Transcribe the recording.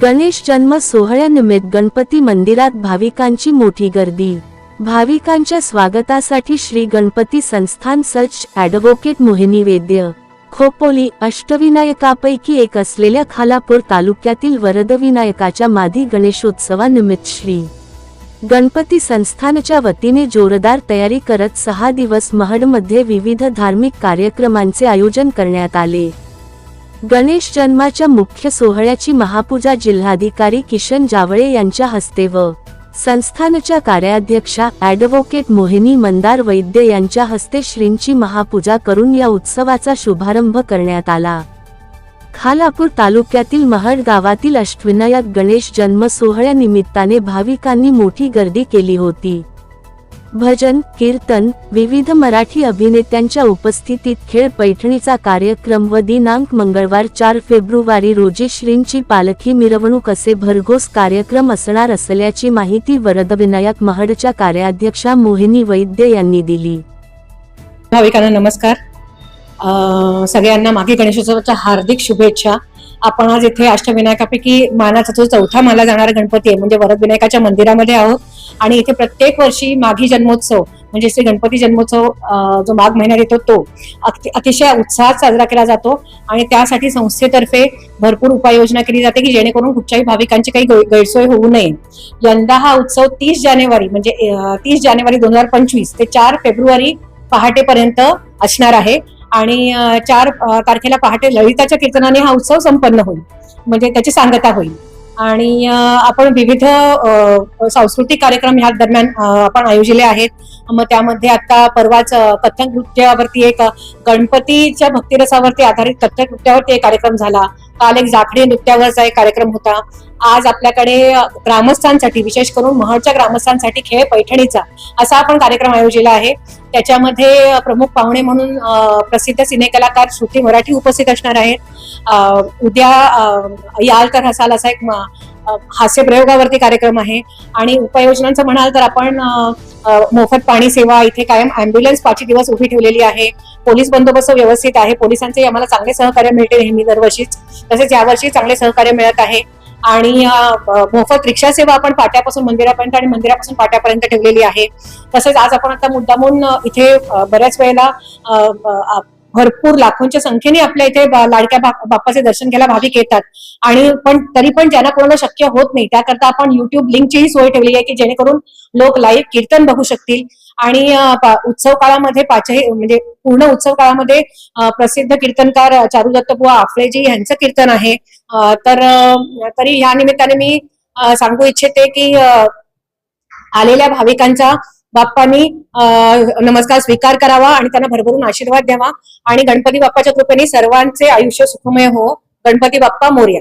गणेश जन्म सोहळ्यानिमित्त गणपती मंदिरात भाविकांची मोठी गर्दी. भाविकांच्या स्वागतासाठी श्री गणपती संस्थान सच ॲडव्होकेट मोहिनी वैद्य खोपोली अष्टविनायकापैकी एक असलेल्या खालापूर तालुक्यातील वरदविनायकाच्या माधी गणेशोत्सवानिमित्त श्री. गणपती संस्थानच्या वतीने जोरदार तयारी करत सहा दिवस महडमध्ये विविध धार्मिक कार्यक्रमांचे आयोजन करण्यात आले. गणेश जन्माच्या मुख्य सोहळ्याची महापूजा जिल्हाधिकारी किशन जावळे यांच्या हस्ते व संस्थानच्या कार्याध्यक्षा ॲडव्होकेट मोहिनी मंदार वैद्य यांच्या हस्ते श्रींची महापूजा करून या उत्सवाचा शुभारंभ करण्यात आला. खालापूर तालुक्यातील महड गावातील अष्टविनायक गणेश जन्म सोहळ्यानिमित्ताने भाविकांनी मोठी गर्दी केली होती. भजन कीर्तन विविध मराठी अभिनेत्यांच्या उपस्थितीत खेळ पैठणीचा कार्यक्रम व दिनांक मंगळवार चार फेब्रुवारी रोजी श्रींची पालखी मिरवणूक असे भरघोस कार्यक्रम असणार असल्याची माहिती वरदविनायक महडच्या कार्याध्यक्षा मोहिनी वैद्य यांनी दिली. भाविकांना नमस्कार. अं, सगळ्यांना मागे गणेशोत्सवाच्या हार्दिक शुभेच्छा. आपण आज इथे अष्टविनायकापैकी मानाचा जो चौथा माला जाणारा गणपती आहे म्हणजे वरदविनायकाच्या मंदिरामध्ये आहोत. आणि इथे प्रत्येक वर्षी माघी जन्मोत्सव म्हणजे श्री गणपती जन्मोत्सव जो माघ महिन्यात येतो तो अतिशय उत्साहात साजरा केला जातो. आणि त्यासाठी संस्थेतर्फे भरपूर उपाययोजना केली जाते की जेणेकरून कुठच्याही भाविकांची काही गैरसोय होऊ नये. यंदा हा उत्सव तीस जानेवारी म्हणजे तीस जानेवारी दोन हजार पंचवीस ते चार फेब्रुवारी पहाटेपर्यंत असणार आहे. आणि चार तारखेला पहाटे ललिताच्या कीर्तनाने हा उत्सव संपन्न होईल. म्हणजे त्याची सांगता होईल. आणि आपण विविध सांस्कृतिक कार्यक्रम ह्या दरम्यान आपण आयोजिले आहेत. मग त्यामध्ये आता परवाच कथक कथ्थक नृत्यावरती एक गणपतीच्या भक्तिरसावरती आधारित कथ्थक नृत्यावरती एक कार्यक्रम झाला. काल एक जाखडी नृत्यावरचा एक कार्यक्रम होता. आज आपल्याकडे ग्रामस्थांसाठी विशेष करून महडच्या ग्रामस्थांसाठी खेळ पैठणीचा असा आपण कार्यक्रम आयोजिला आहे. त्याच्यामध्ये प्रमुख पाहुणे म्हणून प्रसिद्ध सिनेकलाकार श्रुती मराठी उपस्थित असणार आहेत. उद्या याल तर हसाल असा एक हास्य प्रयोगावरती कार्यक्रम आहे. आणि उपाययोजनांचं म्हणाल तर आपण मोफत पाणी सेवा इथे कायम अँब्युलन्स पाचशे दिवस उभी ठेवलेली आहे. पोलीस बंदोबस्त व्यवस्थित आहे. पोलिसांचे आम्हाला चांगले सहकार्य मिळते नेहमी दरवर्षीच. तसेच यावर्षी चांगले सहकार्य मिळत आहे. आणि मोफत रिक्षा सेवा आपण पाट्यापासून मंदिरापर्यंत आणि मंदिरापासून पाट्यापर्यंत ठेवलेली आहे. तसेच आज आपण आता मुद्दामून इथे बऱ्याच वेळेला भरपूर लाखोंच्या संख्येने आपल्या इथे लाडक्या बाप्पाचे दर्शन घ्यायला भाविक येतात. आणि पण तरी पण ज्यांना कोणाला शक्य होत नाही त्याकरता आपण युट्यूब लिंकचीही सोय ठेवली आहे की जेणेकरून लोक लाईव्ह कीर्तन बघू शकतील. आणि उत्सव काळामध्ये पाचही म्हणजे पूर्ण उत्सव काळामध्ये प्रसिद्ध कीर्तनकार चारुदत्तबुवा आफळेजी यांचं कीर्तन आहे. तर तरी या निमित्ताने मी सांगू इच्छिते की आलेल्या भाविकांचा बाप्पांनी नमस्कार स्वीकार करावा आणि त्यांना भरभरून आशीर्वाद द्यावा. आणि गणपती बाप्पाच्या कृपेने सर्वांचे आयुष्य सुखमय हो. गणपती बाप्पा मोर्या.